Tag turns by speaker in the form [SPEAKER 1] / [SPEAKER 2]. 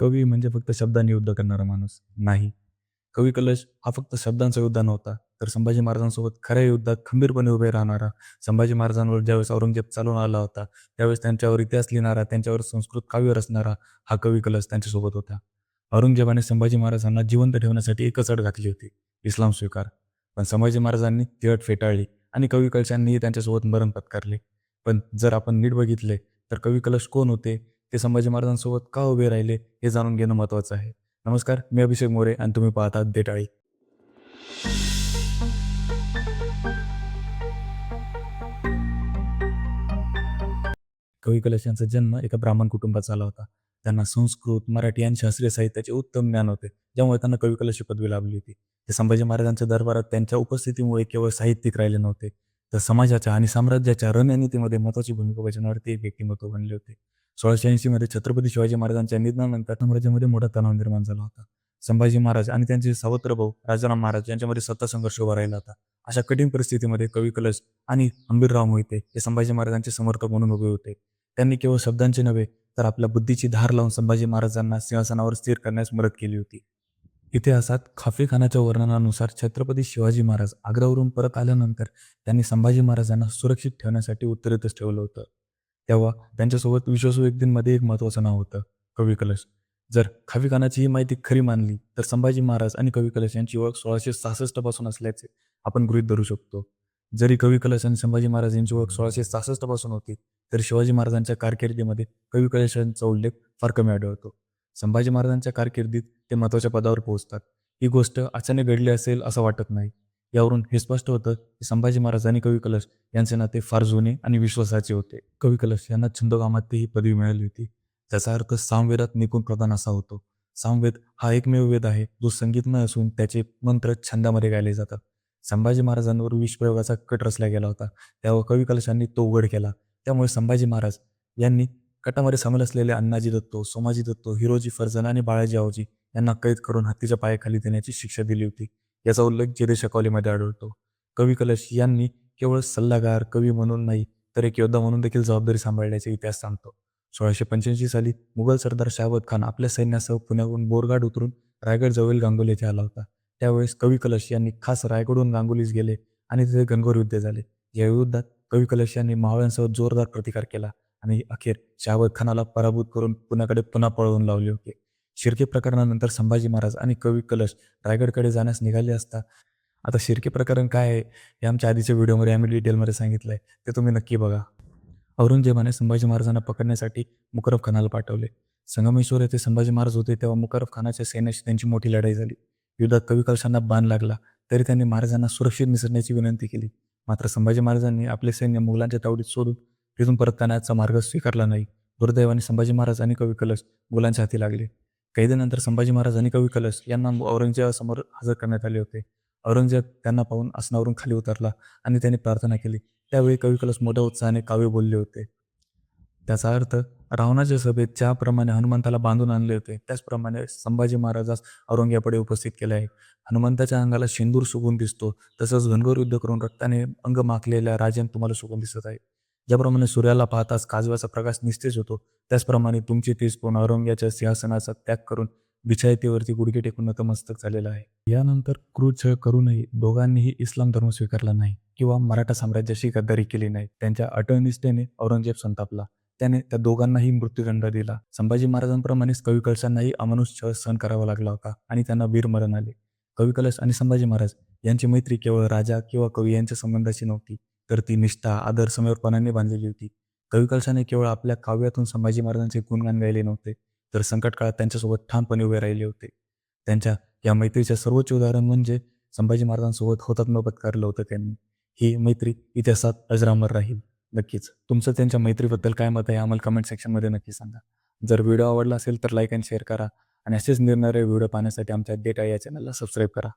[SPEAKER 1] कवी म्हणजे फक्त शब्दांनी युद्ध करणारा माणूस नाही. कवी कलश हा फक्त शब्दांचा योद्धा नव्हता तर संभाजी महाराजांसोबत खऱ्या युद्धात खंबीरपणे उभे राहणारा संभाजी महाराजांवर ज्यावेळेस औरंगजेब चालून आला होता त्यावेळेस त्यांच्यावर इतिहास लिहिणारा त्यांच्यावर संस्कृत काव्य रचणारा हा कवी कलश त्यांच्यासोबत होता. औरंगजेबाने संभाजी महाराजांना जिवंत ठेवण्यासाठी एकच अट घातली होती इस्लाम स्वीकार. पण संभाजी महाराजांनी ती अट फेटाळली आणि कवी कलशांनीही त्यांच्यासोबत मरण पत्कारले. पण जर आपण नीट बघितले तर कवी कलश कोण होते? ते संभाजी महाराजांसोबत का उभे राहिले हे जाणून घेणं महत्त्वाचं आहे. नमस्कार मी अभिषेक मोरे आणि तुम्ही पाहतात देटाळी. कवी कलश यांचा जन्म एका ब्राह्मण कुटुंबात झाला होता. त्यांना संस्कृत मराठी आणि शास्त्रीय साहित्याचे उत्तम ज्ञान होते. ज्यामुळे त्यांना कवी कलश पदवी लाभली होती. ते संभाजी महाराजांच्या दरबारात त्यांच्या उपस्थितीमुळे केवळ साहित्यिक राहिले नव्हते तर समाजाच्या आणि साम्राज्याच्या रणनीतीमध्ये महत्वाची भूमिका बजावणारे ते व्यक्तिमत्व बनले होते. सोळाशे ऐंशीमध्ये छत्रपती शिवाजी महाराजांच्या निधनानंतर साम्राज्यामध्ये मोठा तणाव निर्माण झाला होता. संभाजी महाराज आणि त्यांचे सावत्र भाऊ राजाराम महाराज यांच्यामध्ये सत्ता संघर्ष उभा राहिला होता. अशा कठीण परिस्थितीमध्ये कवी कलश आणि अंबीरराव मोहिते हे संभाजी महाराजांचे समर्थक म्हणून उभे होते. त्यांनी केवळ शब्दांचे नव्हे तर आपल्या बुद्धीची धार लावून संभाजी महाराजांना सिंहासनावर स्थिर करण्यास मदत केली होती. इतिहासात खाफी खानाच्या वर्णनानुसार छत्रपती शिवाजी महाराज आग्रावरून परत आल्यानंतर त्यांनी संभाजी महाराजांना सुरक्षित ठेवण्यासाठी उत्तरेतच ठेवलं होतं. तेव्हा त्यांच्यासोबत विश्वासू व्यक्तींमध्ये एक महत्त्वाचं नाव होतं कवी कलश. जर खवी खानाची ही माहिती खरी मानली तर संभाजी महाराज आणि कवी कलश यांची ओळख सोळाशे सहासष्टपासून असल्याचे आपण गृहीत धरू शकतो. जरी कवी कलश आणि संभाजी महाराज यांची ओळख सोळाशे सहासष्टपासून होती तर शिवाजी महाराजांच्या कारकिर्दीमध्ये कवी कलश यांचा उल्लेख फार कमी आढळतो. संभाजी महाराजांच्या कारकिर्दीत ते महत्त्वाच्या पदावर पोहोचतात. ही गोष्ट अचानक घडली असेल असं वाटत नाही. यावरून हे स्पष्ट होतं की संभाजी महाराज आणि कवी कलश यांचे नाते फार जुने आणि विश्वासाचे होते. कवी कलश यांना छंदोगामात ही पदवी मिळाली होती. त्याचा अर्थ सामवेदात निपुण प्रधान असा होतो. सामवेद हा एकमेव वेद आहे जो संगीतमय असून त्याचे मंत्र छंदामध्ये गायले जातात. संभाजी महाराजांवर विषप्रयोगाचा कट रचला गेला होता. त्यावर कवी कलशांनी तो उघड केला. त्यामुळे संभाजी महाराज यांनी कटामध्ये सामील असलेले अण्णाजी दत्तो सोमाजी दत्तो हिरोजी फर्जन आणि बाळाजी आवजी यांना कैद करून हत्तीच्या पायाखाली देण्याची शिक्षा दिली होती. याचा उल्लेख जेदे आढळतो. कवी कलश यांनी केवळ सल्लागार कवी म्हणून नाही तर एक योद्धा म्हणून देखील जबाबदारी सांभाळण्याचा इतिहास सांगतो. सोळाशे पंच्याऐंशी साली मुघल सरदार शाहबत खान आपल्या सैन्यासह पुण्याहून बोरगाड उतरून रायगड जवळील गांगोली येथे आला होता. त्यावेळेस कवी कलश यांनी खास रायगडहून गांगोलीस गेले आणि तिथे घनघोर युद्ध झाले. या युद्धात कवी कलश यांनी मावळ्यांसह जोरदार प्रतिकार केला आणि अखेर शाहबत खानाला पराभूत करून पुण्याकडे पुन्हा पळवून लावले होते. शिर्के प्रकरणानंतर संभाजी महाराज आणि कवी कलश रायगडकडे जाण्यास निघाले असता. आता शिर्के प्रकरण काय आहे? हे आमच्या आधीच्या व्हिडिओमध्ये आम्ही डिटेलमध्ये सांगितलं आहे ते तुम्ही नक्की बघा. औरंगजेबाने संभाजी महाराजांना पकडण्यासाठी मुकरफ खानाला पाठवले. संगमेश्वर येथे संभाजी महाराज होते तेव्हा मुकरफ खानाच्या सैन्याशी त्यांची मोठी लढाई झाली. युद्धात कवी कलशांना बाण लागला. तरी त्यांनी महाराजांना सुरक्षित निसरण्याची विनंती केली. मात्र संभाजी महाराजांनी आपले सैन्य मुघलांच्या तावडीत सोडून तिथून परत जाण्याचा मार्ग स्वीकारला नाही. दुर्दैवाने संभाजी महाराज आणि कवी कलश मुलांच्या हाती लागले. कैदेनंतर संभाजी महाराज आणि कवी कलश यांना औरंगजेबासमोर हजर करण्यात आले होते. औरंगजेब त्यांना पाहून आसनावरून खाली उतरला आणि त्याने प्रार्थना केली. त्यावेळी कवी कलश मोठ्या उत्साहाने काव्य बोलले होते. त्याचा अर्थ रावणाच्या सभेत ज्याप्रमाणे हनुमंताला बांधून आणले होते त्याचप्रमाणे संभाजी महाराजास औरंगजेबापुढे उपस्थित केले आहे हनुमंताच्या अंगाला शेंदूर सुगून दिसतो. तसंच घनघोर युद्ध करून रक्ताने अंग माखलेल्या राजन तुम्हाला सुगून दिसत आहे. ज्याप्रमाणे सूर्याला पाहताच काजव्याचा प्रकाश निस्तेज होतो त्याचप्रमाणे तुमची तेज पण औरंग्याच्या सिंहासनाचा त्याग करून बिछायतीवरती गुडघे टेकून नतमस्तक झालेला आहे. यानंतर क्रूर करूनही दोघांनीही इस्लाम धर्म स्वीकारला नाही किंवा मराठा साम्राज्याशी गद्दारी केली नाही. त्यांच्या अटनिष्ठेने औरंगजेब संतापला. त्याने त्या दोघांनाही मृत्यूदंड दिला. संभाजी महाराजांप्रमाणेच कवी कलशांनाही अमानुष सहन करावा लागला होता आणि त्यांना वीर मरण आले. कवी कलश आणि संभाजी महाराज यांची मैत्री केवळ राजा किंवा कवी यांच्या संबंधाची नव्हती. तर ती निष्ठा आदर समर्पणाने बांधलेली होती कवी कलशाने केवळ आपल्या काव्यातून संभाजी महाराजांचे गुणगान गायले नव्हते तर संकट काळात त्यांच्यासोबत ठामपणे उभे राहिले होते. त्यांच्या या मैत्रीचे सर्वोच्च उदाहरण म्हणजे संभाजी महाराजांसोबत होतात्म पत्कारलं होतं त्यांनी. ही मैत्री इतिहासात अजरामर राहील. नक्कीच. तुमचं त्यांच्या मैत्रीबद्दल काय मत आहे आम्हाला कमेंट सेक्शनमध्ये नक्की सांगा. जर व्हिडिओ आवडला असेल तर लाईक आणि शेअर करा आणि असेच निरणारे व्हिडिओ पाहण्यासाठी आमच्या डेटा या चॅनलला सबस्क्राईब करा.